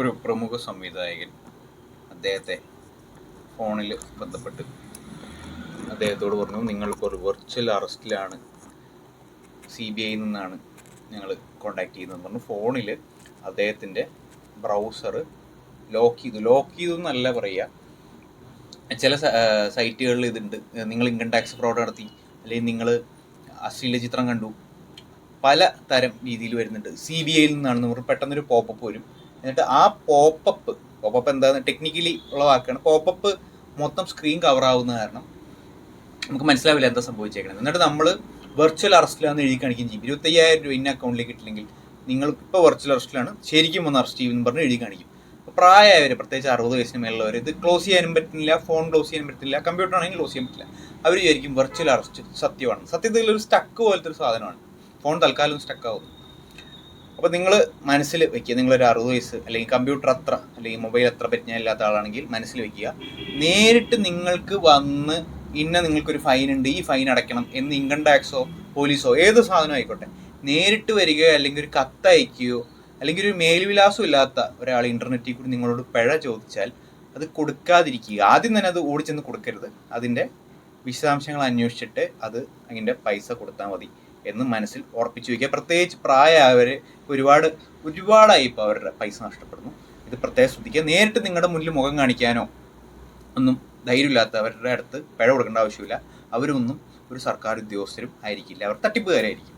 ഒരു പ്രമുഖ സംവിധായകൻ അദ്ദേഹത്തെ ഫോണിൽ ബന്ധപ്പെട്ട് അദ്ദേഹത്തോട് പറഞ്ഞു നിങ്ങൾക്കൊരു വെർച്വൽ അറസ്റ്റിലാണ് സി ബി ഐയിൽ നിന്നാണ് ഞങ്ങൾ കോണ്ടാക്ട് ചെയ്യുന്നത് പറഞ്ഞു. ഫോണിൽ അദ്ദേഹത്തിന്റെ ബ്രൗസർ ലോക്ക് ചെയ്തു. ലോക്ക് ചെയ്തു എന്നല്ല പറയുക ചില സൈറ്റുകളിൽ ഇതുണ്ട്. നിങ്ങൾ ഇൻകം ടാക്സ് ഫ്രോഡ് നടത്തി. അല്ലെങ്കിൽ നിങ്ങൾ അശ്ലീല ചിത്രം കണ്ടു. പല തരം രീതിയിൽ വരുന്നുണ്ട്. സി ബി ഐയിൽ നിന്നാണെന്ന് പറഞ്ഞു. പെട്ടെന്നൊരു പോപ്പപ്പ് വരും. എന്നിട്ട് ആ പോപ്പപ്പ് പോപ്പപ്പ് എന്താണ് ടെക്നിക്കലി ഉള്ള വാക്കാണ് പോപ്പപ്പ് മൊത്തം സ്ക്രീൻ കവർ ആവുന്ന കാരണം നമുക്ക് മനസ്സിലാവില്ല എന്താ സംഭവിച്ചേക്കണം എന്നിട്ട് നമ്മൾ വെർച്വൽ അറസ്റ്റിലാണ് എഴുതി കാണിക്കുകയും ചെയ്യും. ഇരുപത്തയ്യായിരം രൂപ ഇന്ന അക്കൗണ്ടിലേക്ക് കിട്ടില്ലെങ്കിൽ നിങ്ങൾ ഇപ്പോൾ വെർച്വൽ അറസ്റ്റിലാണ് ശരിക്കും ഒന്ന് അറസ്റ്റ് ചെയ്യുമെന്ന് പറഞ്ഞ് എഴുതി കാണിക്കും. അപ്പോൾ പ്രായമായവർ പ്രത്യേകിച്ച് അറുപത് വയസ്സിന് മേലുള്ളവർ ഇത് ക്ലോസ് ചെയ്യാനും പറ്റില്ല ഫോൺ ക്ലോസ് ചെയ്യാൻ പറ്റില്ല കമ്പ്യൂട്ടർ ആണെങ്കിൽ ക്ലോസ് ചെയ്യാൻ പറ്റില്ല. അവർ വിചാരിക്കും വെർച്വൽ അറസ്റ്റ് സത്യമാണ്. സത്യത്തിൽ ഒരു സ്റ്റക്ക് പോലത്തെ ഒരു സാധനമാണ്. ഫോൺ തൽക്കാലം സ്റ്റക്ക് ആവുന്നു. അപ്പോൾ നിങ്ങൾ മനസ്സിൽ വെക്കുക. നിങ്ങളൊരു അറുപത് വയസ്സ് അല്ലെങ്കിൽ കമ്പ്യൂട്ടർ അത്ര അല്ലെങ്കിൽ മൊബൈൽ അത്ര പരിജ്ഞാനം ഇല്ലാത്ത ആളാണെങ്കിൽ മനസ്സിൽ വെക്കുക. നേരിട്ട് നിങ്ങൾക്ക് വന്ന് ഇന്ന നിങ്ങൾക്കൊരു ഫൈൻ ഉണ്ട്. ഈ ഫൈൻ അടയ്ക്കണം എന്ന് ഇൻകം ടാക്സോ പോലീസോ ഏത് സാധനം ആയിക്കോട്ടെ. നേരിട്ട് വരികയോ അല്ലെങ്കിൽ ഒരു കത്ത് അയക്കുകയോ അല്ലെങ്കിൽ ഒരു മേൽവിലാസം ഇല്ലാത്ത ഒരാൾ ഇന്റർനെറ്റിൽ കൂടി നിങ്ങളോട് പിഴ ചോദിച്ചാൽ അത് കൊടുക്കാതിരിക്കുക. ആദ്യം തന്നെ അത് ഓടിച്ചെന്ന് കൊടുക്കരുത്. അതിന്റെ വിശദാംശങ്ങൾ അന്വേഷിച്ചിട്ട് അത് അതിന്റെ പൈസ കൊടുത്താൽ മതി എന്ന് മനസ്സിൽ ഉറപ്പിച്ചു വയ്ക്കുക. പ്രത്യേകിച്ച് പ്രായമായവർ ഒരുപാട് ഒരുപാടായി ഇപ്പോൾ അവരുടെ പൈസ നഷ്ടപ്പെടുന്നു. ഇത് പ്രത്യേകം ശ്രദ്ധിക്കുക. നേരിട്ട് നിങ്ങളുടെ മുന്നിൽ മുഖം കാണിക്കാനോ ഒന്നും ധൈര്യമില്ലാത്തവരുടെ അടുത്ത് പിഴ കൊടുക്കേണ്ട ആവശ്യമില്ല. അവരൊന്നും ഒരു സർക്കാർ ഉദ്യോഗസ്ഥരും ആയിരിക്കില്ല. അവർ തട്ടിപ്പുകാരായിരിക്കും.